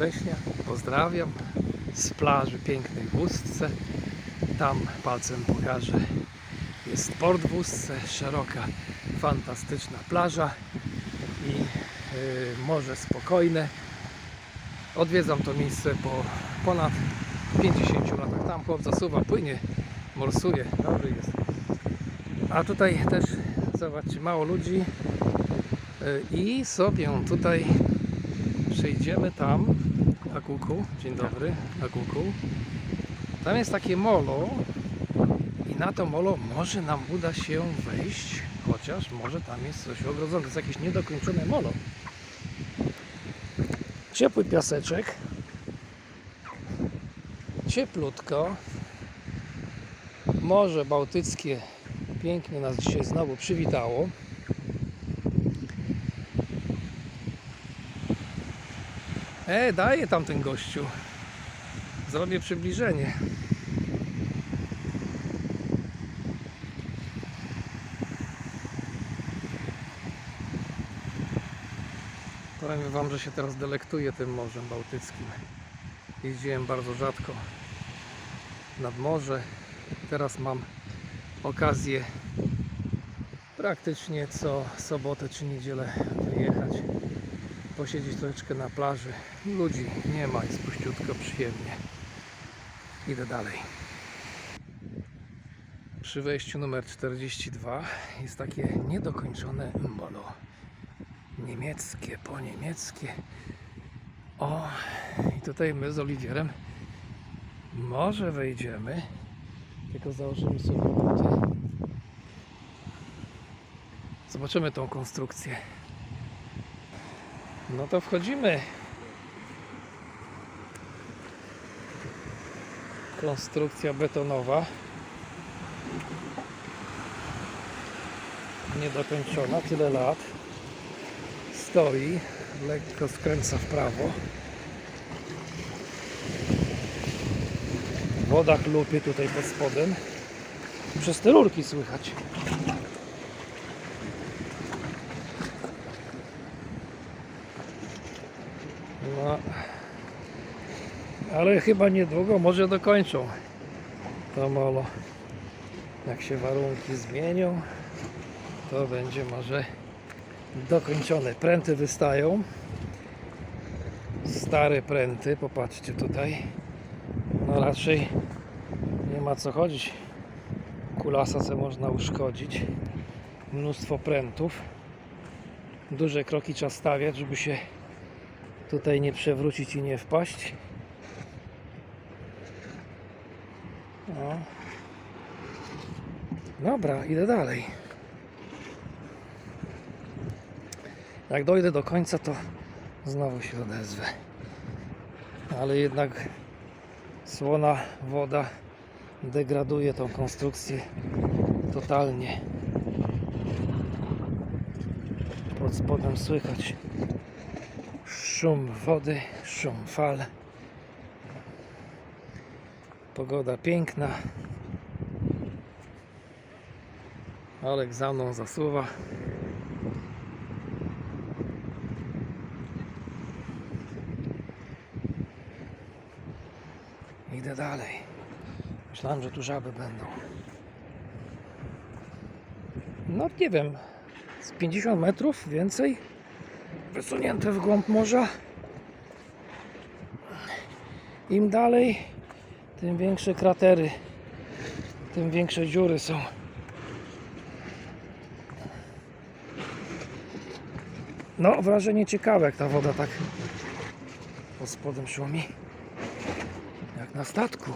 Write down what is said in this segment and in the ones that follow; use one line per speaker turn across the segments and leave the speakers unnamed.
Września. Pozdrawiam z plaży pięknej w Ustce. Tam palcem pokażę. Jest port w Ustce, szeroka, fantastyczna plaża i yy, morze spokojne. Odwiedzam to miejsce po ponad 50 latach. Tam chłop zasuwa, płynie, morsuje. Dobry jest. A tutaj też, zobaczcie, mało ludzi. Yy, I sobie tutaj przejdziemy tam, Akuku, dzień dobry, Akuku. Tam jest takie molo i na to molo może nam uda się wejść, chociaż może tam jest coś ogrodzone, to jest jakieś niedokończone molo. Ciepły piaseczek, cieplutko, Morze Bałtyckie pięknie nas dzisiaj znowu przywitało. E, daje tam ten gościu. Zrobię przybliżenie. Powiem Wam, że się teraz delektuję tym Morzem Bałtyckim. Jeździłem bardzo rzadko nad morze. Teraz mam okazję praktycznie co sobotę czy niedzielę wyjechać posiedzieć troszeczkę na plaży. Ludzi nie ma, jest puściutko, przyjemnie. Idę dalej. Przy wejściu numer 42 jest takie niedokończone molo. Niemieckie, po niemieckie. O, i tutaj my z Oliwierem może wejdziemy, tylko założymy sobie buty. Zobaczymy tą konstrukcję. No to wchodzimy. Konstrukcja betonowa. Niedokończona, tyle lat. Stoi, lekko skręca w prawo. Woda chlupie tutaj pod spodem. Przez te rurki słychać. No, ale chyba niedługo może dokończą to molo. Jak się warunki zmienią, to będzie może dokończone. Pręty wystają. Stare pręty, popatrzcie tutaj. No raczej nie ma co chodzić. Kulasa co można uszkodzić. Mnóstwo prętów. Duże kroki trzeba stawiać, żeby się tutaj nie przewrócić i nie wpaść. O. Dobra, idę dalej. Jak dojdę do końca, to znowu się odezwę. Ale jednak słona woda degraduje tą konstrukcję totalnie. Pod spodem słychać szum wody, szum fal. Pogoda piękna. Olek za mną zasuwa. Idę dalej. Myślałem, że tu żaby będą. No nie wiem, z 50 metrów więcej wysunięte w głąb morza. Im dalej, tym większe kratery, tym większe dziury są. No, wrażenie ciekawe, jak ta woda tak pod spodem szumi. Jak na statku.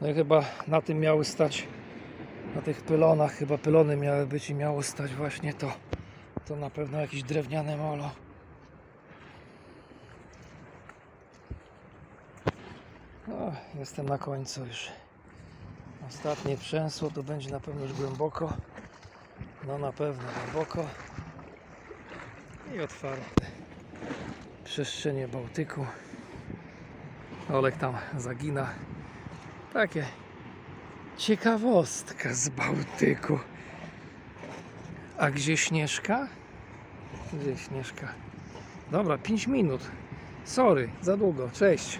No i chyba na tym miały stać na tych pylonach chyba pylony miały być i miało stać właśnie to. To na pewno jakieś drewniane molo. No, jestem na końcu już. Ostatnie przęsło to będzie na pewno już głęboko. No na pewno głęboko. I otwarte przestrzenie Bałtyku. Olek tam zagina. Takie ciekawostka z Bałtyku. A gdzie Śnieżka? Gdzie Śnieżka? Dobra, 5 minut. Sorry, za długo. Cześć.